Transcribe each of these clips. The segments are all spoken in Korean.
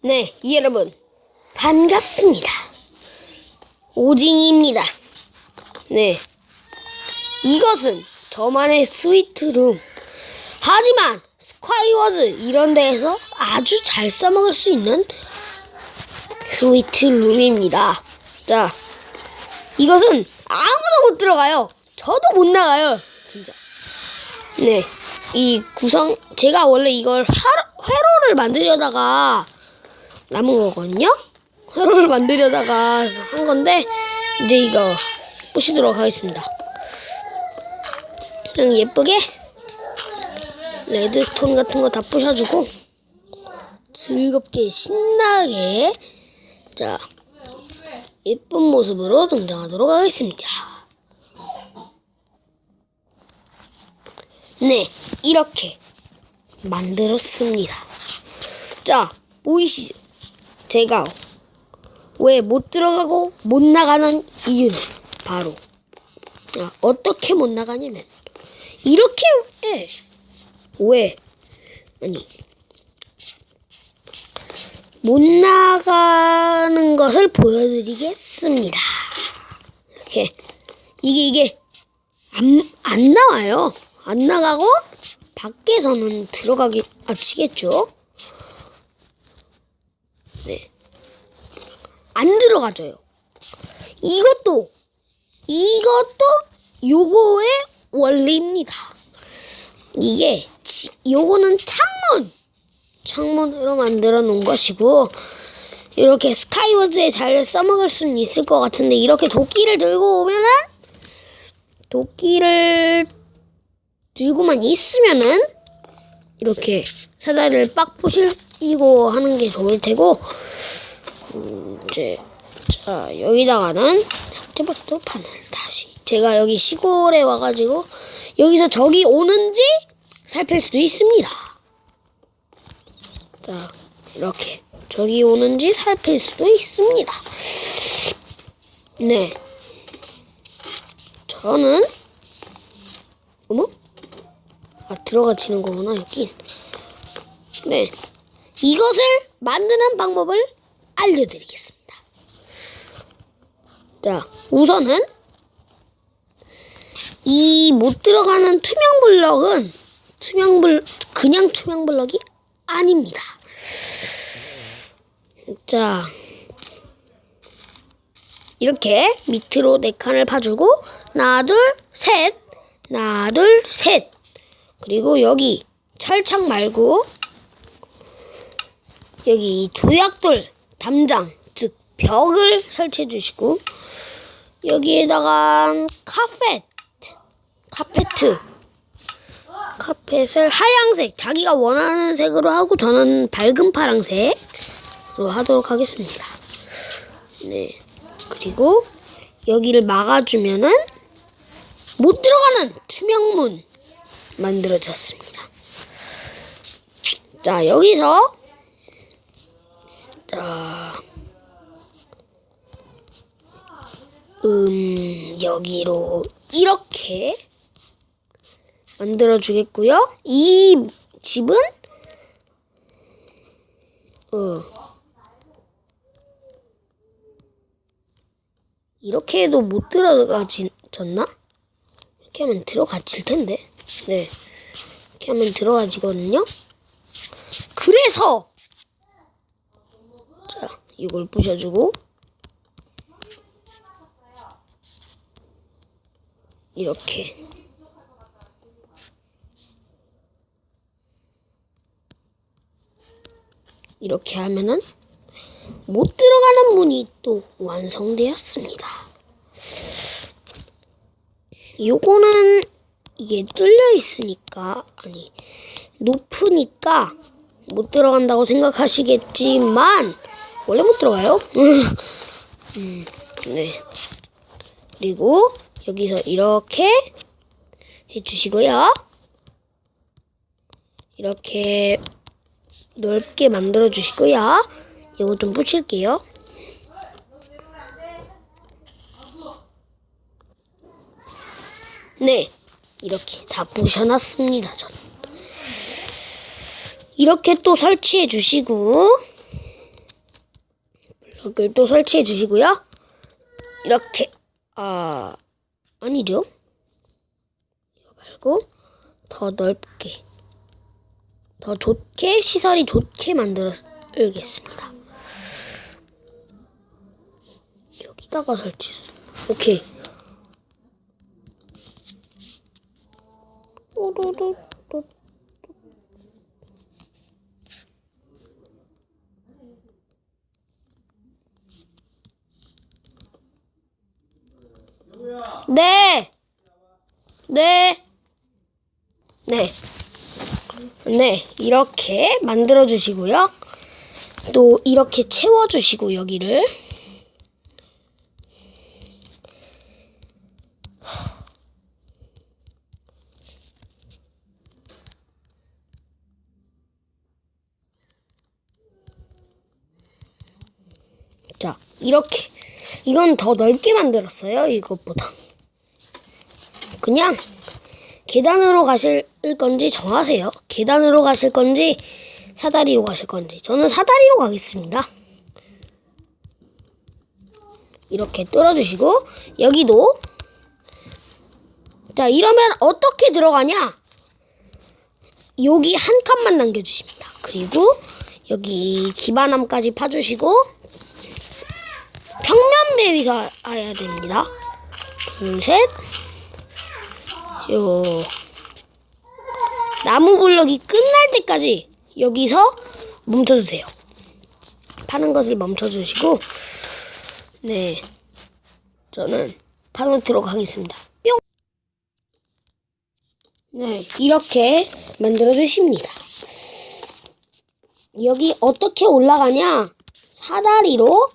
네, 여러분. 반갑습니다. 오징이입니다. 네. 이것은 저만의 스위트룸. 하지만 스ኳ이워드 이런 데에서 아주 잘 써먹을 수 있는 스위트룸입니다. 자, 이것은 아무도 못 들어가요. 저도 못 나가요. 진짜. 네. 이 구성, 제가 원래 이걸 회로를 만들려다가 남은 거거든요? 회로를 만들려다가 한 건데, 이제 이거 부시도록 하겠습니다. 그냥 예쁘게 레드스톤 같은 거 다 부셔주고, 즐겁게 신나게, 자, 예쁜 모습으로 등장하도록 하겠습니다. 네, 이렇게 만들었습니다. 자, 보이시죠? 제가 왜 못 들어가고 못 나가는 이유는 바로 아, 어떻게 못 나가냐면 이렇게 해. 왜 아니 못 나가는 것을 보여드리겠습니다. 이렇게 이게 이게 안, 안 나와요. 안 나가고 밖에서는 들어가기 아 치겠죠. 네. 안 들어가져요. 이것도 이것도 요거의 원리입니다. 이게 치- 요거는 창문 창문으로 만들어 놓은 것이고 이렇게 스카이워즈에 잘 써먹을 수는 있을 것 같은데 이렇게 도끼를 들고 오면은 도끼를 들고만 있으면은 이렇게 사다리를 빡 부시고 하는 게 좋을 테고 음, 이제 자 여기다가는 삭제버튼 판을 다시 제가 여기 시골에 와가지고 여기서 적이 오는지 살필 수도 있습니다. 자 이렇게 적이 오는지 살필 수도 있습니다. 네. 저는 어머? 아 들어가지는 거구나 여기. 네. 이것을 만드는 방법을 알려드리겠습니다. 자, 우선은 이 못 들어가는 투명 블럭은 투명 블 그냥 투명 블럭이 아닙니다. 자, 이렇게 밑으로 네 칸을 파주고 하나 둘 셋, 하나 둘 셋. 그리고 여기 철창 말고 여기 이 조약돌 담장 즉 벽을 설치해 주시고 여기에다가 카펫 카페트 카펫을 하양색 자기가 원하는 색으로 하고 저는 밝은 파랑색으로 하도록 하겠습니다. 네 그리고 여기를 막아주면은 못 들어가는 투명문 만들어졌습니다. 자 여기서 자, 음, 여기로 이렇게 만들어 주겠고요. 이 집은 어 이렇게 해도 못 들어가졌나? 이렇게 하면 들어가질 텐데. 네. 이렇게 하면 들어가지거든요. 그래서 자, 이걸 부셔주고 이렇게 이렇게 하면은 못 들어가는 문이 또 완성되었습니다. 요거는 이게 뚫려 있으니까 아니 높으니까 못 들어간다고 생각하시겠지만 원래 못 들어가요. 음, 네. 그리고 여기서 이렇게 해주시고요. 이렇게 넓게 만들어 주시고요. 이거 좀 붙일게요. 네, 이렇게 다 부셔놨습니다. 저는. 이렇게 또 설치해 주시고 블럭을 또 설치해 주시고요. 이렇게 아 아니죠? 이거 말고 더 넓게 더 좋게 시설이 좋게 만들겠습니다. 여기다가 설치했어. 오케이. 또또또 네. 네. 네. 네. 이렇게 만들어 주시고요. 또 이렇게 채워 주시고 여기를 자, 이렇게 이건 더 넓게 만들었어요. 이것보다. 그냥 계단으로 가실 건지 정하세요. 계단으로 가실 건지 사다리로 가실 건지. 저는 사다리로 가겠습니다. 이렇게 뚫어주시고 여기도 자 이러면 어떻게 들어가냐? 여기 한 칸만 남겨주십니다. 그리고 여기 기반함까지 파주시고 평면 배위가 해야 됩니다. 둘, 셋. 요 나무 블럭이 끝날 때까지 여기서 멈춰주세요. 파는 것을 멈춰주시고 네 저는 파놓도록 하겠습니다. 뿅. 네 이렇게 만들어 주십니다. 여기 어떻게 올라가냐? 사다리로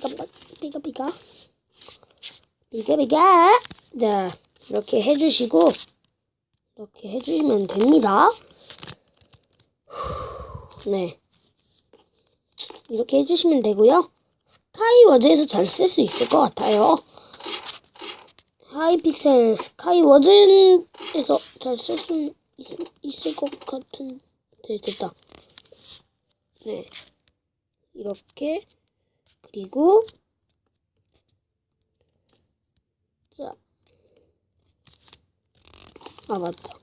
자, 삐까 삐까 삐까 삐까 삐까 자 이렇게 해주시고 이렇게 해주시면 됩니다. 네 이렇게 해주시면 되고요. 스카이워즈에서 잘 쓸 수 있을 것 같아요. 하이픽셀 스카이워즈에서 잘 쓸 수 있을 것 같은 네 됐다. 네 이렇게 그리고 자. 아 맞다.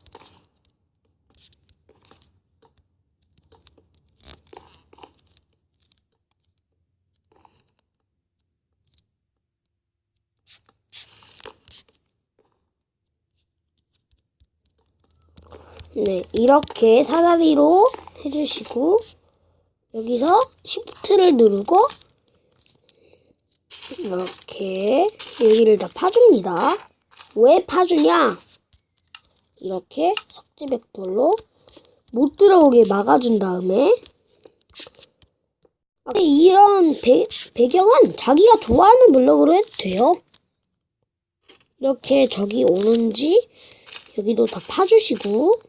네, 이렇게 사다리로 해주시고 여기서 Shift를 누르고 이렇게 여기를 다 파줍니다. 왜 파주냐? 이렇게 석재벽돌로 못 들어오게 막아준 다음에 아, 근데 이런 배, 배경은 자기가 좋아하는 블럭으로 해도 돼요. 이렇게 저기 오는지 여기도 다 파주시고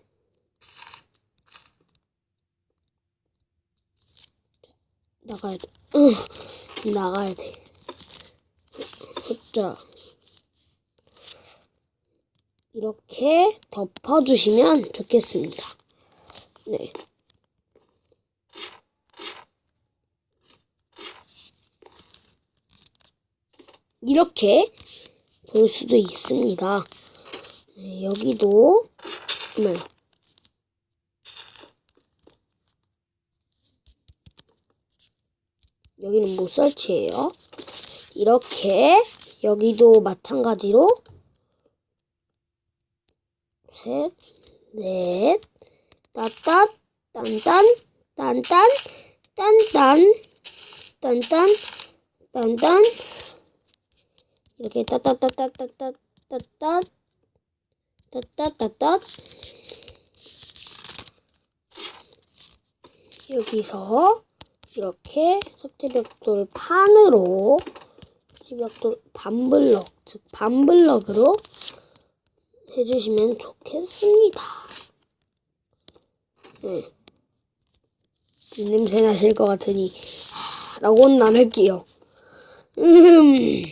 나가야 돼. 응, 나가야 돼. 자, 이렇게 덮어주시면 좋겠습니다. 네. 이렇게 볼 수도 있습니다. 네, 여기도 네. 여기는 못 설치해요. 이렇게 여기도 마찬가지로 셋, 넷, 따따, 딴딴, 딴딴, 딴딴, 딴딴, 딴딴. 이렇게 따따따따따따따따 따따따따. 여기서 이렇게 석재벽돌 판으로 석재벽돌 반블럭 즉 반블럭으로 해주시면 좋겠습니다. 네. 냄새 나실 것 같으니 하, 라고는 안 할게요. 음.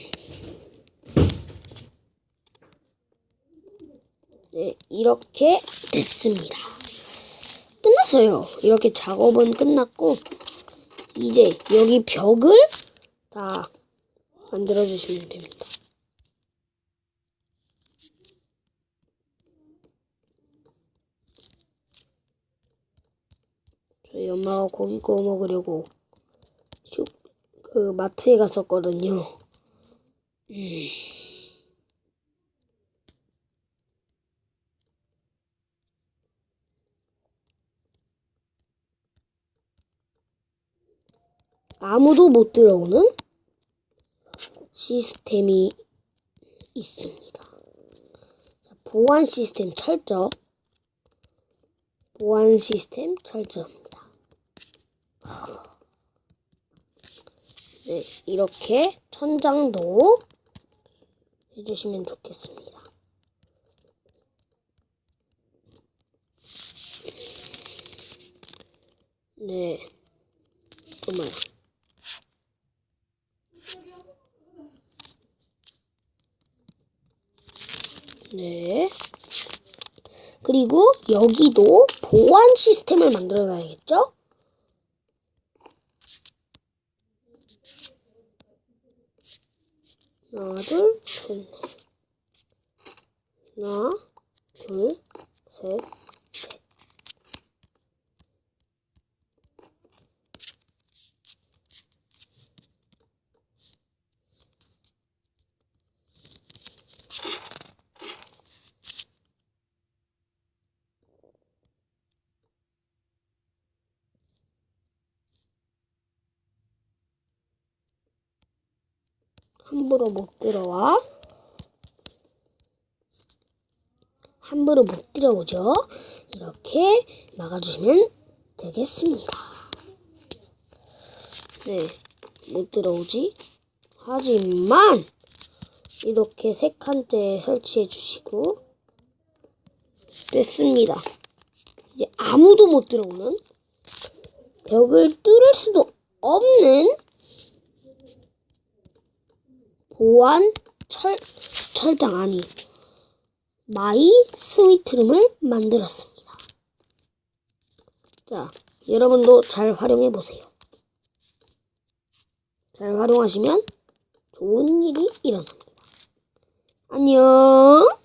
네, 이렇게 됐습니다. 끝났어요. 이렇게 작업은 끝났고 이제 여기 벽을 다 만들어 주시면 됩니다. 저희 엄마가 고기 구워 먹으려고 슈, 그 마트에 갔었거든요. 음. 아무도 못 들어오는 시스템이 있습니다. 자, 보안 시스템 철저. 보안 시스템 철저입니다. 네, 이렇게 천장도 해주시면 좋겠습니다. 네, 정말. 네. 그리고 여기도 보안 시스템을 만들어 놔야겠죠? 하나, 둘, 셋, 넷. 하나, 둘, 셋, 함부로 못 들어와. 함부로 못 들어오죠. 이렇게 막아주시면 되겠습니다. 네, 못 들어오지. 하지만 이렇게 세 칸째 설치해 주시고 됐습니다. 이제 아무도 못 들어오는 벽을 뚫을 수도 없는 보안 철, 철장 아니 마이 스위트룸을 만들었습니다. 자, 여러분도 잘 활용해 보세요. 잘 활용하시면 좋은 일이 일어납니다. 안녕!